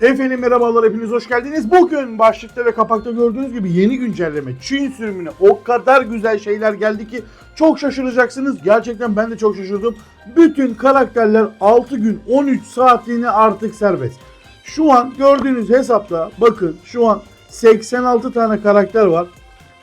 Efendim merhabalar hepiniz hoş geldiniz. Bugün başlıkta ve kapakta gördüğünüz gibi yeni güncelleme Çin sürümüne o kadar güzel şeyler geldi ki çok şaşıracaksınız. Gerçekten ben de çok şaşırdım. Bütün karakterler 6 gün 13 saatliğine artık serbest. Şu an gördüğünüz hesapta bakın şu an 86 tane karakter var.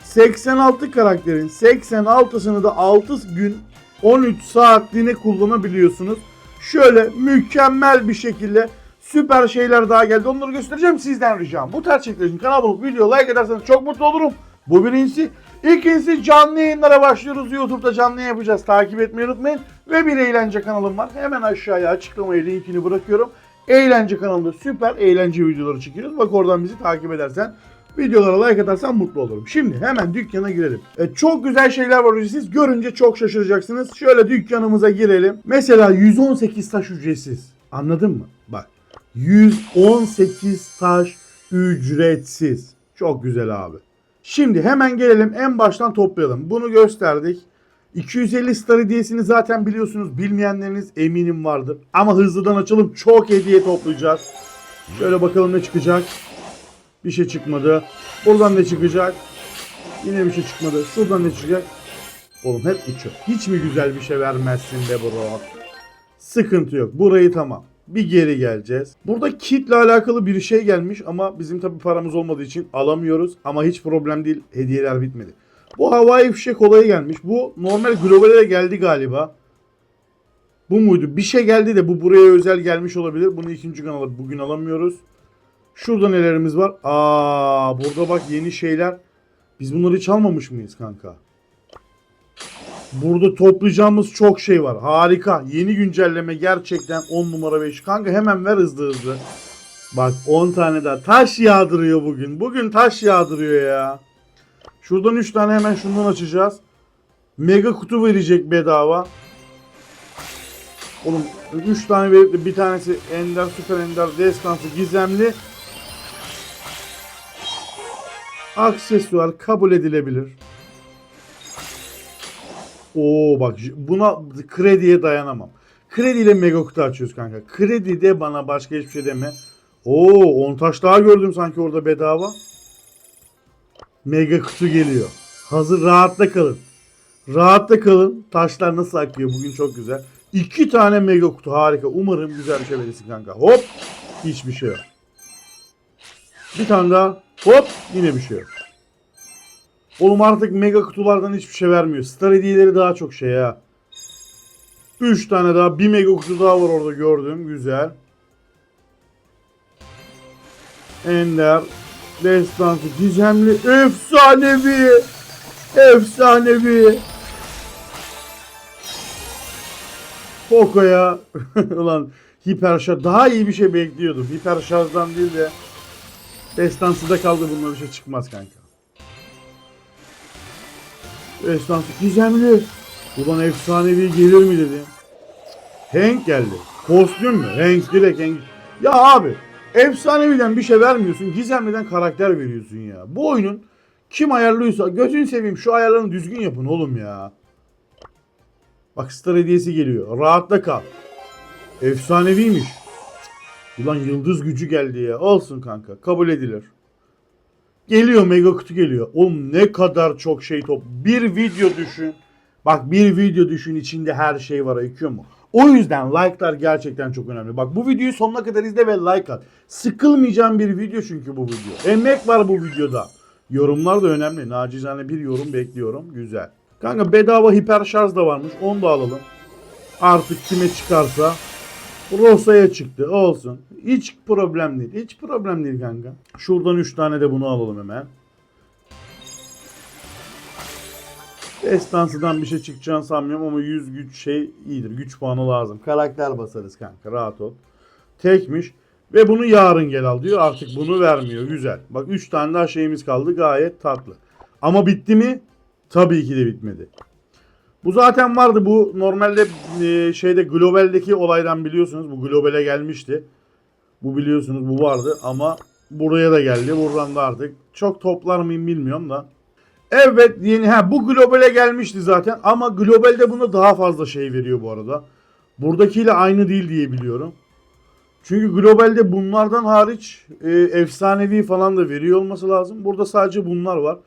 86 karakterin 86'sını da 6 gün 13 saatliğine kullanabiliyorsunuz. Şöyle mükemmel bir şekilde süper şeyler daha geldi. Onları göstereceğim sizden ricam. Bu tarz çektiğim için kanal bulup video like ederseniz çok mutlu olurum. Bu birincisi. İkincisi canlı yayınlara başlıyoruz. YouTube'da canlı yapacağız. Takip etmeyi unutmayın. Ve bir eğlence kanalım var. Hemen aşağıya açıklamaya linkini bırakıyorum. Eğlence kanalında süper eğlence videoları çekiyoruz. Bak oradan bizi takip edersen Videolara like atarsan mutlu olurum. Şimdi hemen dükkana girelim. E, çok güzel şeyler var. Siz görünce çok şaşıracaksınız. Şöyle dükkanımıza girelim. Mesela 118 taş ücretsiz. Anladın mı? Bak. 118 taş ücretsiz. Çok güzel abi. Şimdi hemen gelelim en baştan toplayalım. Bunu gösterdik. 250 star hediyesini zaten biliyorsunuz. Bilmeyenleriniz eminim vardır. Ama hızlıdan açalım. Çok hediye toplayacağız. Şöyle bakalım ne çıkacak. Bir şey çıkmadı. Buradan ne çıkacak? Yine bir şey çıkmadı. Şuradan ne çıkacak? Oğlum hep uçuyor. Hiç mi güzel bir şey vermezsin be bro? Sıkıntı yok. Burayı tamam. Bir geri geleceğiz. Burada kitle alakalı bir şey gelmiş ama bizim tabi paramız olmadığı için alamıyoruz. Ama hiç problem değil. Hediyeler bitmedi. Bu havai fişek olayı gelmiş. Bu normal globale geldi galiba. Bu muydu? Bir şey geldi de bu buraya özel gelmiş olabilir. Bunu ikinci kanala bugün alamıyoruz. Şurada nelerimiz var? Aa, burada bak yeni şeyler. Biz bunları hiç almamış mıyız kanka? Burada toplayacağımız çok şey var. Harika. Yeni güncelleme gerçekten 10 numara 5. Kanka hemen ver hızlı hızlı. Bak 10 tane daha. Taş yağdırıyor bugün. Bugün taş yağdırıyor ya. Şuradan 3 tane hemen şundan açacağız. Mega kutu verecek bedava. Oğlum 3 tane verip de bir tanesi Ender, Süper Ender, Destansı, Gizemli. Aksesuar kabul edilebilir. Oo bak buna krediye dayanamam. Krediyle mega kutu açıyoruz kanka. Kredi de bana başka hiçbir şey deme. Oo 10 taş daha gördüm sanki orada bedava. Mega kutu geliyor. Hazır rahatta kalın. Rahatta kalın. Taşlar nasıl akıyor bugün çok güzel. İki tane mega kutu harika. Umarım güzel bir şey verirsin kanka. Hop. Hiçbir şey yok. Bir tane daha. Hop. Yine bir şey yok. Oğlum artık mega kutulardan hiçbir şey vermiyor. Star hediyeleri daha çok şey ya. 3 tane daha. Bir mega kutu daha var orada gördüm. Güzel. Ender. Destansı. Gizemli. Efsanevi. Efsanevi. Poco'ya ulan hiper şarj daha iyi bir şey bekliyordum. Hiper şarjdan değil de Destansı'da kaldı bununla bir şey çıkmaz kanka. Destansı gizemli. Ulan efsanevi gelir mi dedim. Hank geldi. Kostüm mü? Hank direkt Hank. Ya abi efsaneviden bir şey vermiyorsun. Gizemliden karakter veriyorsun ya. Bu oyunun kim ayarlıyorsa gözünü seveyim şu ayarlarını düzgün yapın oğlum ya. Bak star hediyesi geliyor. Rahatla kal. Efsaneviymiş. Ulan yıldız gücü geldi ya. Olsun kanka. Kabul edilir. Geliyor mega kutu geliyor. Oğlum ne kadar çok şey top. Bir video düşün. Bak bir video düşün içinde her şey var. Öyküyor mu? O yüzden like'lar gerçekten çok önemli. Bak bu videoyu sonuna kadar izle ve like at. Sıkılmayacağın bir video çünkü bu video. Emek var bu videoda. Yorumlar da önemli. Nacizane bir yorum bekliyorum. Güzel. Kanka bedava hiper şarj da varmış. Onu da alalım. Artık kime çıkarsa. Rosa'ya çıktı. Olsun. Hiç problem değil. Hiç problem değil kanka. Şuradan 3 tane de bunu alalım hemen. Destansıdan bir şey çıkacağını sanmıyorum ama 100 güç şey iyidir. Güç puanı lazım. Karakter basarız kanka. Rahat ol. Tekmiş. Ve bunu yarın gel al diyor. Artık bunu vermiyor. Güzel. Bak 3 tane daha şeyimiz kaldı. Gayet tatlı. Ama bitti mi? Tabii ki de bitmedi. Bu zaten vardı. Bu normalde e, şeyde globaldeki olaydan biliyorsunuz. Bu globale gelmişti. Bu biliyorsunuz bu vardı ama buraya da geldi. Buradan da artık çok toplar mıyım bilmiyorum da. Evet yeni ha bu globale gelmişti zaten ama globalde buna daha fazla şey veriyor bu arada. Buradakiyle aynı değil diye biliyorum. Çünkü globalde bunlardan hariç e, efsanevi falan da veriyor olması lazım. Burada sadece bunlar var.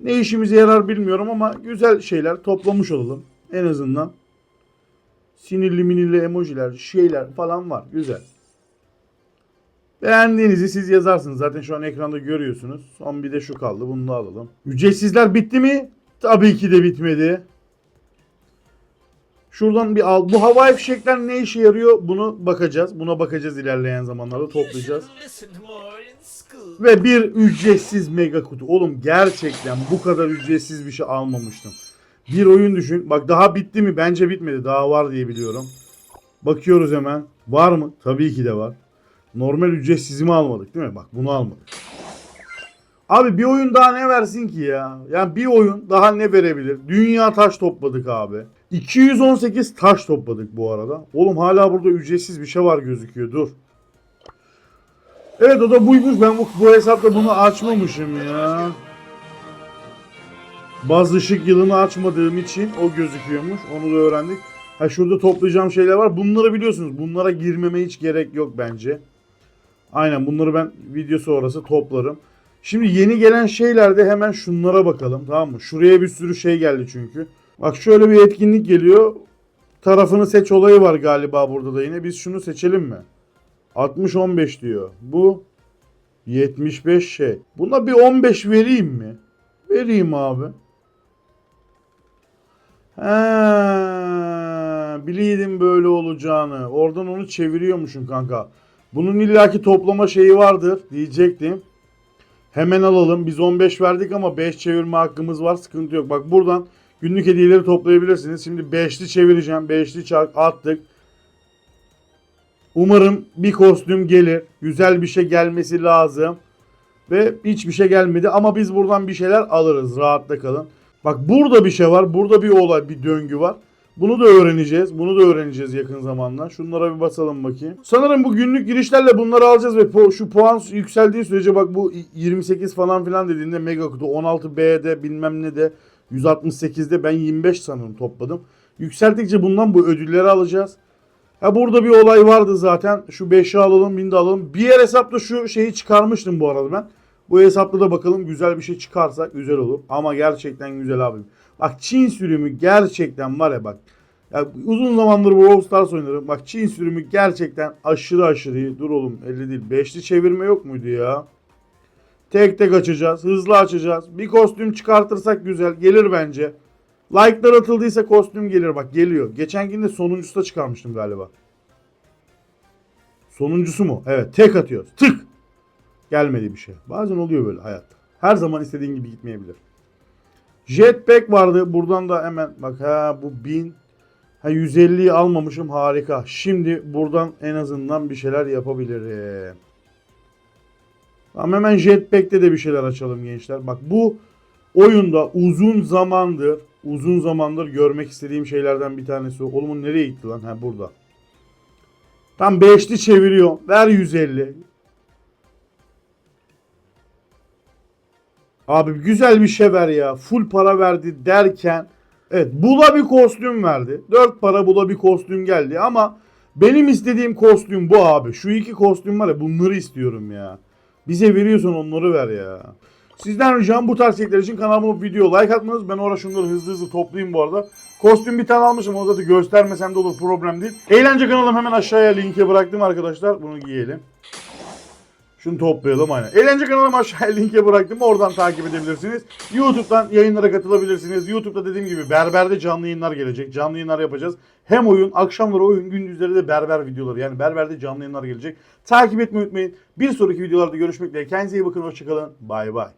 Ne işimize yarar bilmiyorum ama güzel şeyler toplamış olalım. En azından. Sinirli minirli emojiler, şeyler falan var. Güzel. Beğendiğinizi siz yazarsınız. Zaten şu an ekranda görüyorsunuz. Son bir de şu kaldı. Bunu da alalım. Ücretsizler bitti mi? Tabii ki de bitmedi. Şuradan bir al. Bu havai fişekler ne işe yarıyor? Bunu bakacağız. Buna bakacağız ilerleyen zamanlarda toplayacağız. Ve bir ücretsiz mega kutu. Oğlum gerçekten bu kadar ücretsiz bir şey almamıştım. Bir oyun düşün. Bak daha bitti mi? Bence bitmedi. Daha var diye biliyorum. Bakıyoruz hemen. Var mı? Tabii ki de var. Normal ücretsizimi almadık değil mi? Bak bunu almadık. Abi bir oyun daha ne versin ki ya? Yani bir oyun daha ne verebilir? Dünya taş topladık abi. 218 taş topladık bu arada. Oğlum hala burada ücretsiz bir şey var gözüküyor. Dur. Evet o da buymuş. Ben bu, bu hesapta bunu açmamışım ya. Baz ışık yılını açmadığım için o gözüküyormuş. Onu da öğrendik. Ha şurada toplayacağım şeyler var. Bunları biliyorsunuz. Bunlara girmeme hiç gerek yok bence. Aynen bunları ben video sonrası toplarım. Şimdi yeni gelen şeylerde hemen şunlara bakalım tamam mı? Şuraya bir sürü şey geldi çünkü. Bak şöyle bir etkinlik geliyor. Tarafını seç olayı var galiba burada da yine. Biz şunu seçelim mi? 60-15 diyor. Bu 75 şey. Buna bir 15 vereyim mi? Vereyim abi. He, biliydim böyle olacağını. Oradan onu çeviriyormuşum kanka. Bunun illaki toplama şeyi vardır diyecektim. Hemen alalım. Biz 15 verdik ama 5 çevirme hakkımız var. Sıkıntı yok. Bak buradan günlük hediyeleri toplayabilirsiniz. Şimdi 5'li çevireceğim. 5'li çark attık. Umarım bir kostüm gelir. Güzel bir şey gelmesi lazım. Ve hiçbir şey gelmedi ama biz buradan bir şeyler alırız. Rahatta kalın. Bak burada bir şey var. Burada bir olay, bir döngü var. Bunu da öğreneceğiz. Bunu da öğreneceğiz yakın zamanda. Şunlara bir basalım bakayım. Sanırım bu günlük girişlerle bunları alacağız ve şu puan yükseldiği sürece bak bu 28 falan filan dediğinde mega kutu 16B'de bilmem ne de 168'de ben 25 sanırım topladım. Yükseldikçe bundan bu ödülleri alacağız. Ha burada bir olay vardı zaten. Şu 5'i alalım, 1000 de alalım. Bir yer hesapta şu şeyi çıkarmıştım bu arada ben. Bu hesapta da bakalım güzel bir şey çıkarsak güzel olur. Ama gerçekten güzel abim. Bak Çin sürümü gerçekten var ya bak. Ya uzun zamandır Brawl Stars oynarım. Bak Çin sürümü gerçekten aşırı aşırı iyi. Dur oğlum 50 değil. 5'li çevirme yok muydu ya? Tek tek açacağız. Hızlı açacağız. Bir kostüm çıkartırsak güzel. Gelir bence. Like'lar atıldıysa kostüm gelir. Bak geliyor. Geçen gün de sonuncusu da çıkarmıştım galiba. Sonuncusu mu? Evet. Tek atıyoruz. Tık. Gelmedi bir şey. Bazen oluyor böyle hayatta. Her zaman istediğin gibi gitmeyebilir. Jetpack vardı. Buradan da hemen bak ha bu 1000 ha 150'yi almamışım harika. Şimdi buradan en azından bir şeyler yapabilirim. Tamam hemen Jetpack'te de bir şeyler açalım gençler. Bak bu oyunda uzun zamandır uzun zamandır görmek istediğim şeylerden bir tanesi. Oğlum nereye gitti lan? Ha burada. Tam 5'li çeviriyor. Ver 150. Abi güzel bir şey ver ya. Full para verdi derken evet bula bir kostüm verdi. 4 para bula bir kostüm geldi ama benim istediğim kostüm bu abi. Şu iki kostüm var ya bunları istiyorum ya. Bize veriyorsan onları ver ya. Sizden ricam bu tarz içerikler için kanalıma video like atmanız. Ben orada şunları hızlı hızlı toplayayım bu arada. Kostüm bir tane almışım. O zaten göstermesem de olur problem değil. Eğlence kanalım hemen aşağıya linke bıraktım arkadaşlar. Bunu giyelim. Şunu toplayalım aynen. Eğlence kanalımı aşağıya linke bıraktım. Oradan takip edebilirsiniz. YouTube'dan yayınlara katılabilirsiniz. YouTube'da dediğim gibi berberde canlı yayınlar gelecek. Canlı yayınlar yapacağız. Hem oyun, akşamları oyun, gündüzleri de berber videoları. Yani berberde canlı yayınlar gelecek. Takip etmeyi unutmayın. Bir sonraki videolarda görüşmek dileğiyle. Kendinize iyi bakın. Hoşçakalın. Bay bay.